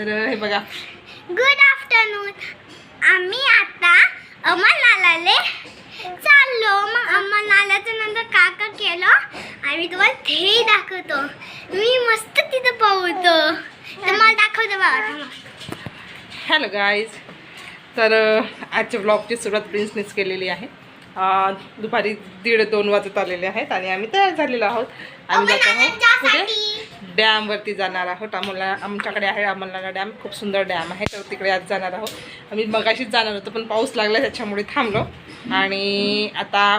तर हे बघा. गुड आफ्टरनून आम्ही आता अमरनालाले चाललो. मग अमरनालाच्या नंतर काका केलं आणि तुम्हाला ते दाखवतो. मी मस्त तिथं पोहतो तर मला दाखवतो बाबा हॅलो गाईज तर आजच्या ब्लॉगची सुरुवात प्रिन्सनेच केलेली आहे. दुपारी दीड दोन वाजत आलेले आहेत आणि आम्ही तयार झालेलो आहोत. आम्ही जात आहोत. कुठे? डॅमवरती जाणार आहोत. आम्हाला आमच्याकडे आहे अमरनाला डॅम खूप सुंदर डॅम आहे. तर तिकडे आज जाणार आहोत. आम्ही मगाशीच जाणार होतो पण पाऊस लागला त्याच्यामुळे थांबलो. आणि आता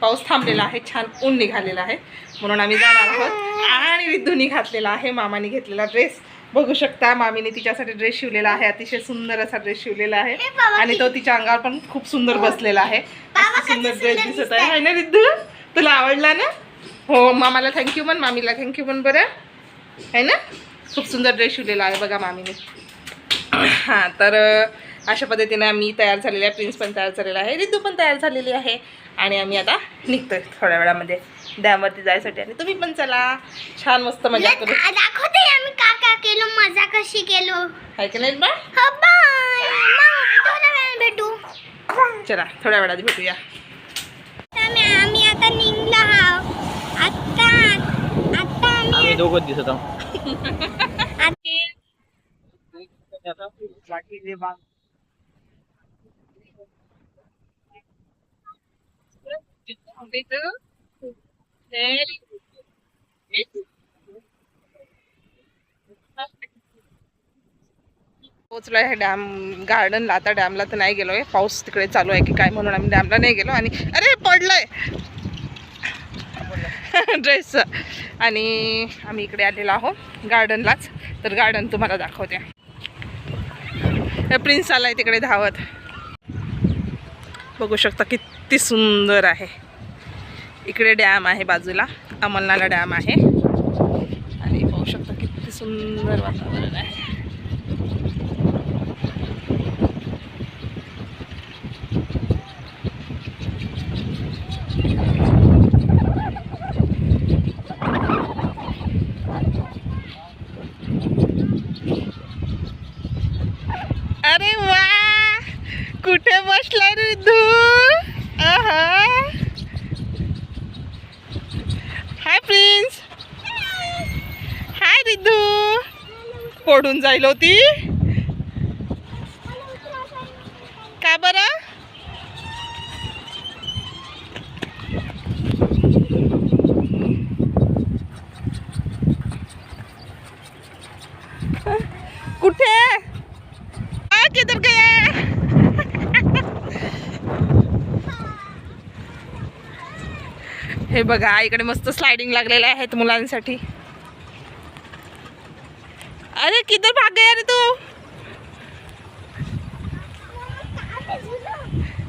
पाऊस थांबलेला आहे. छान ऊन निघालेलं आहे. म्हणून आम्ही जाणार आहोत. आणि विद्धूनी घातलेला आहे. मामाने घेतलेला ड्रेस बघू शकता मामीने तिच्यासाठी ड्रेस शिवलेला आहे. अतिशय सुंदर असा ड्रेस शिवलेला आहे. हे आणि तो तिच्या अंगावर पण खूप सुंदर बसलेला आहे. सुंदर ड्रेस दिसत आहे. है ना रिद्धू? तुला आवडला ना? हो मामाला थँक्यू म्हण. मामीला थँक्यू म्हण बरं. है ना? खूप सुंदर ड्रेस शिवलेला आहे बघा मामीने. हां तर अशा पद्धतीने आम्ही तयार झालेले आहे प्रिन्स पण तयार झालेला आहे रिद्धू पण तयार झालेली आहे आणि आम्ही आता निघतोय थोड्या वेळामध्ये डॅमवरती जायसाठी. आणि तुम्ही पण चला. छान मस्त मजा करू. दाखवते आम्ही का का केलो मजा कशी केलो. आहे की नाही हो भेटू. चला थोड्या वेळात भेटूया. आम्ही आता निघलो आता आता आम्ही दिसत आहोत. पोचलो आहे डॅम गार्डनला. आता डॅमला तर नाही गेलोय. पाऊस तिकडे चालू आहे की काय म्हणून आम्ही डॅमला नाही गेलो आणि अरे पडलंय! ड्रेस आणि आम्ही इकडे आलेलो आहोत गार्डनलाच तर गार्डन तुम्हाला दाखवते. प्रिन्स आला आहे तिकडे धावत. बघू शकता किती सुंदर आहे. इकडे डॅम आहे बाजूला. अमलनाला डॅम आहे. आणि बघू शकता किती सुंदर वातावरण आहे अरे वा कुठे बसला रे तू? आहा. Hi Prince. हाय रिद्धू. पडून जाईल होती का बरं? हे बघा इकडे मस्त स्लायडिंग लागलेले आहेत मुलांसाठी. अरे किधर भाग गया रे तू?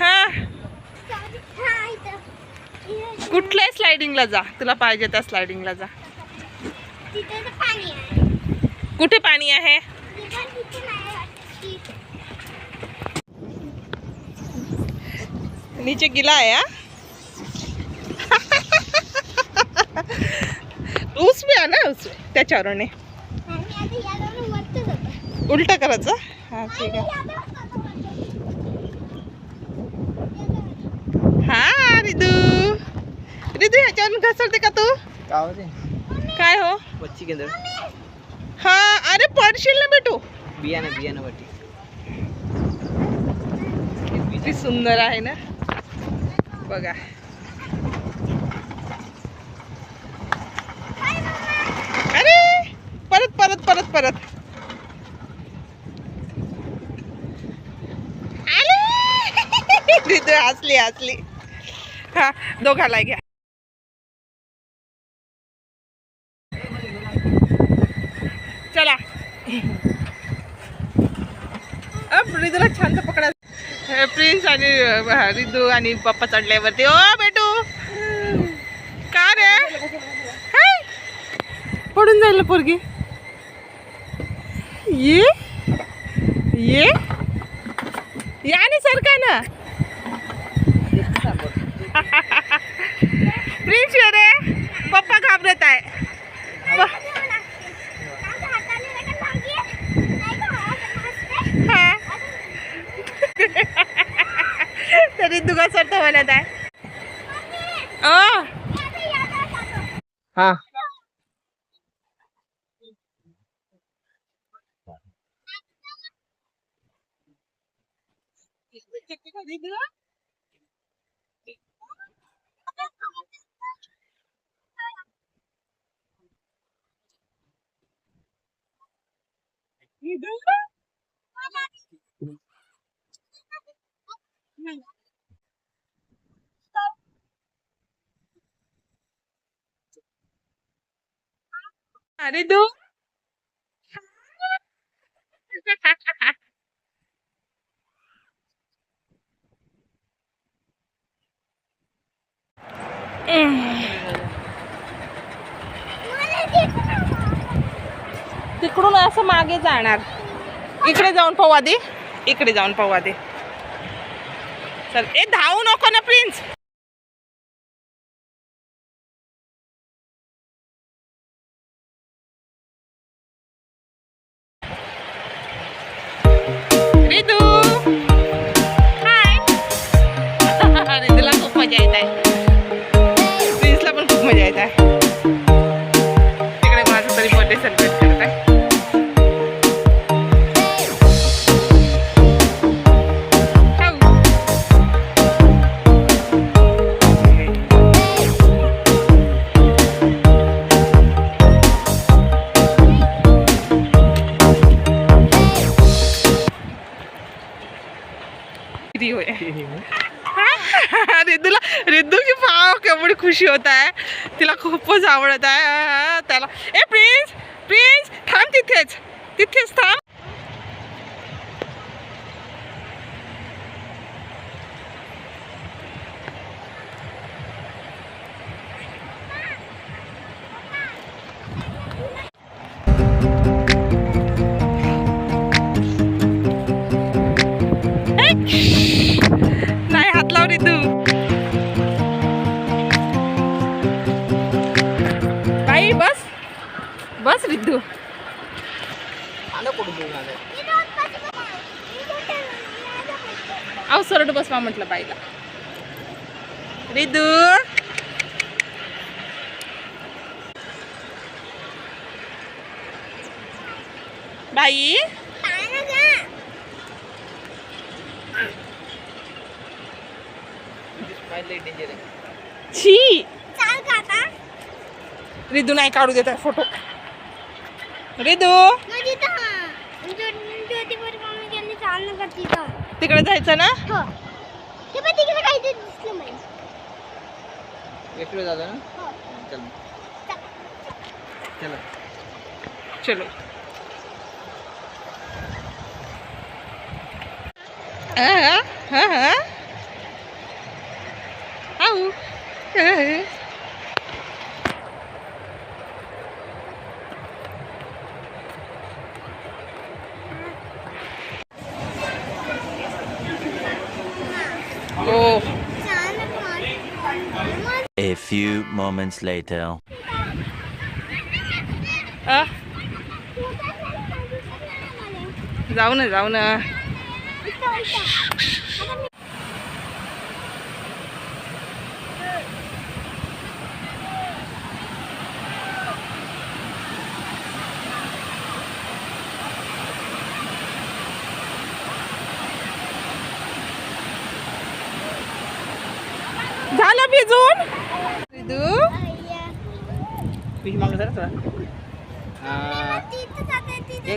हा. कुठल्या स्लायडिंगला जा? तुला पाहिजे त्या स्लायडिंगला जा. कुठे पाणी आहे? नीचे गिला है? उसमे आहे ना उसमे. त्याच्यावरून उलट करायचं? हा ठीक आहे. हा रिदू. रिदू ह्याच्यावरून घसरते का तू? काय हो? बच्ची केंद्र हा अरे पडशील ना बेटू. बियाणं बियाणं वाटी. किती सुंदर आहे ना. बघा अरे परत परत रिदू हसली हसली. हा दोघाला घ्या. चला. अब रिदूला छान पकडा. हे प्रिन्स आणि रिदू आणि पप्पा चढल्यावरती. ओ बेटू! का रे. पडून जाईल पोरगी. ये? ये? या ना सरका ना प्रिन्स रे. पप्पा mấy đứa? Mấy đứa? Này à đi đứng तिकडून असं मागे जाणार. इकडे जाऊन पाहू आधी. इकडे जाऊन पाहू आधी. चल. ए धावू नको ना प्रिन्स. रिदू हाय रिदूला खूप मजा येत आहे. बर्थडे सेलिब्रेट करत होय रिद्धूला रिद्धू की पाव केवढी खुशी होत आहे तिला खूपच आवडत आ, त्याला ए प्रिन्स प्रिन्स थांब तिथेच तिथेच थांब आहे छी. रिद्धू नाही काढू देत फोटो. तर तिकडे जायचं हो ना? हो. चल. चला. A few moments later. आ, जाऊ ना जाऊ ना झालं भिजून? रिदू? फिश मागलं सर तुला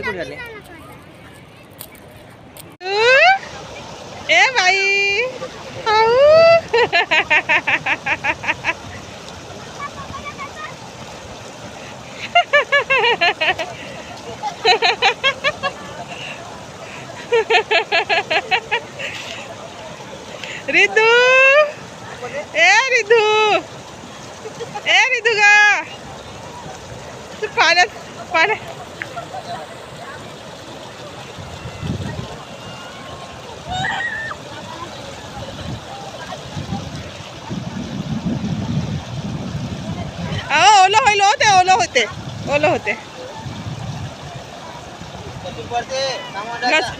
कुठे झाले? ए बाई आऊ. रिदू ए रिदू ए रिदू गा तू बैल होते ओलं होते. ओलं होते.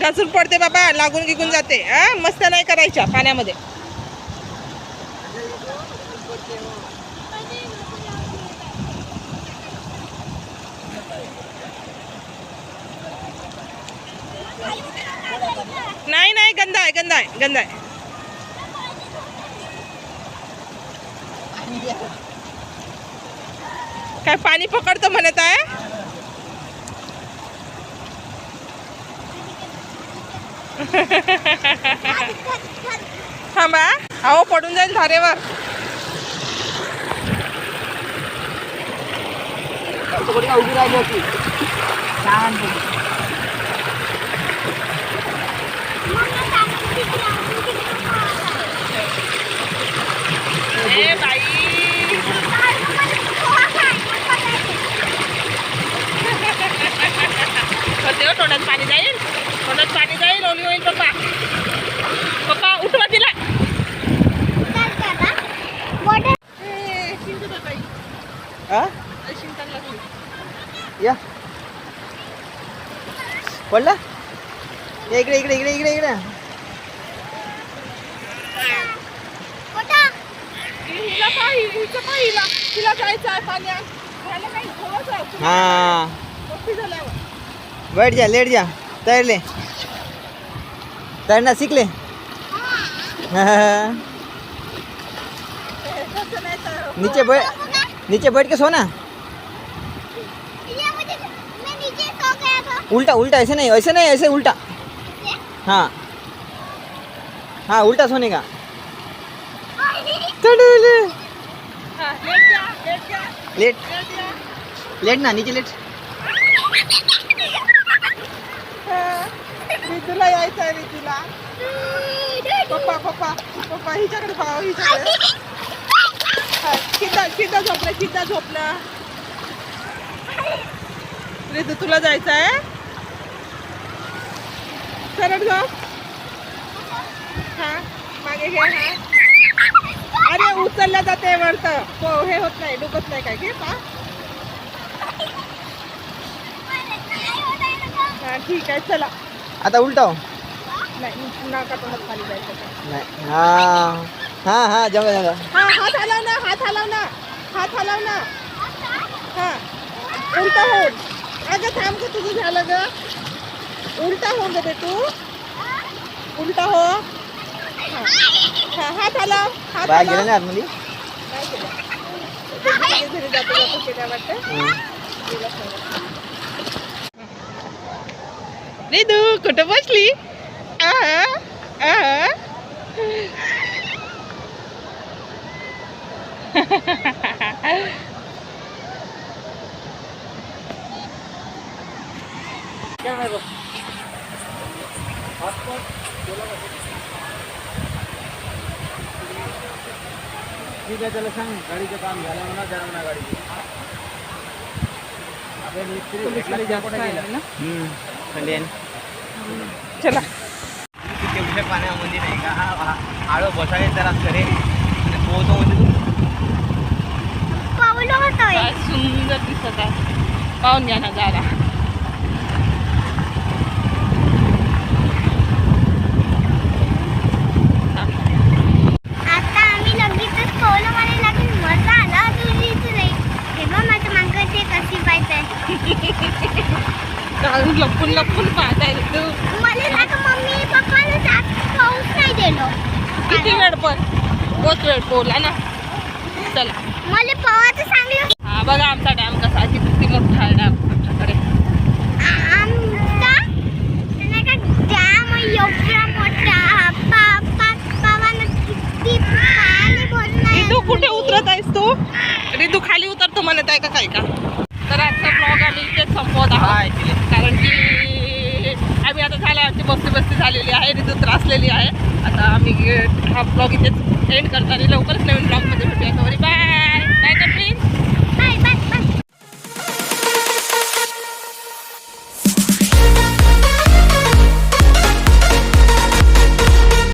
घासून पडते बाबा लागून गिगून जाते. हा मस्त नाही करायच्या पाण्यामध्ये. नाही नाही गंदा आहे गंदा आहे गंदा आहे. काय पाणी पकडतो म्हणत आहे? थांबा अहो पडून जाईल धारेवर. उभी राहिली होती बाई. हो तोंडात पाणी जाईल. तोंडात पाणी जाईल ओली होईल पप्पा. पप्पा उठवा तिला. हा? या. पडला? ये इकडे इकडे इकडे इकडे इकडे. हिला पाहि हिचं पाहिला तिला जायचं आहे. हा. बैठ जा, लेट जा, तैर ले। तैरना सीख ले। नीचे बैठ नीचे बैठ के सोना उल्टा उल्टा, ऐसे नहीं ऐसे नहीं, ऐसे उल्टा। हाँ। हाँ उल्टा सोने का। Late late late. लेट ना, नीचे लेट। तुला आहे तुला पप्पा पप्पा पप्पा हिच्याकडे पाहा हिच्याकडे. हा, चिता झोपलं झोपला झोपलं झोपला. रे तुला जायचं आहे सरळ झोप हा मागे घे हा. अरे उचलल्या जाते वरत. हो हे होत नाही डुकत नाही काय घे पा. हा ठीक आहे चला. आता उल्टा हो नाही नाका तोंडात खाली जायचं का? नहीं हाँ हाँ हाँ हा हात हलव ना हात हलव ना हात हलव ना हा उलटा होऊन अगं थांब का तुझं झालं ग उलटा होऊन दे तू उलटा हो हा. हा, हात हलव हात बाहेर गेलं ना आतमध्ये नाही केलं. घरी घरी जातो जातो केल्या वाटतं. रिदू कुठं बसली. ठीक आहे त्याला सांग गाडीचं काम झालं म्हणा द्या म्हणा गाडी पोलिसवाले जास्त आहे ना खंडेन चला तेवढ्या पाण्यामध्ये नाही का? हा हा. आळं बसायला त्याला करे पोहतो म्हणजे सुंदर दिसत आहे. पाहून घ्या ना जरा. आता आम्ही लगेचच पोहलो मला लगेच मजा आला तुझीच रे तेव्हा माझ्या मागं ते कशी पाहिजे जाऊन लपून लपून पाहताय रे तू मला ना का मम्मी पप्पाला जास्त पाऊस नाही दिलो किती वेळ पण? बहुत वेळ पोहला ना? चला. मला पवायचं सांगलं हा बघा आमचा डॅम कसा किती मोठा आहे डॅम आमच्याकडे रिदू कुठे उतरत आहेस तू? रिदू खाली उतरतो म्हणत आहे का काय का? तर आजचा ब्लॉग आम्ही इथेच संपवत आहोत. कारण की आम्ही आता झालं आमची बस्ती बस्ती झालेली आहे रिदू त्रासलेली आहे. आता आम्ही हा ब्लॉग इथेच एंड करतो आणि लवकरच नवीन ब्लॉगमध्ये भेटूया. बाय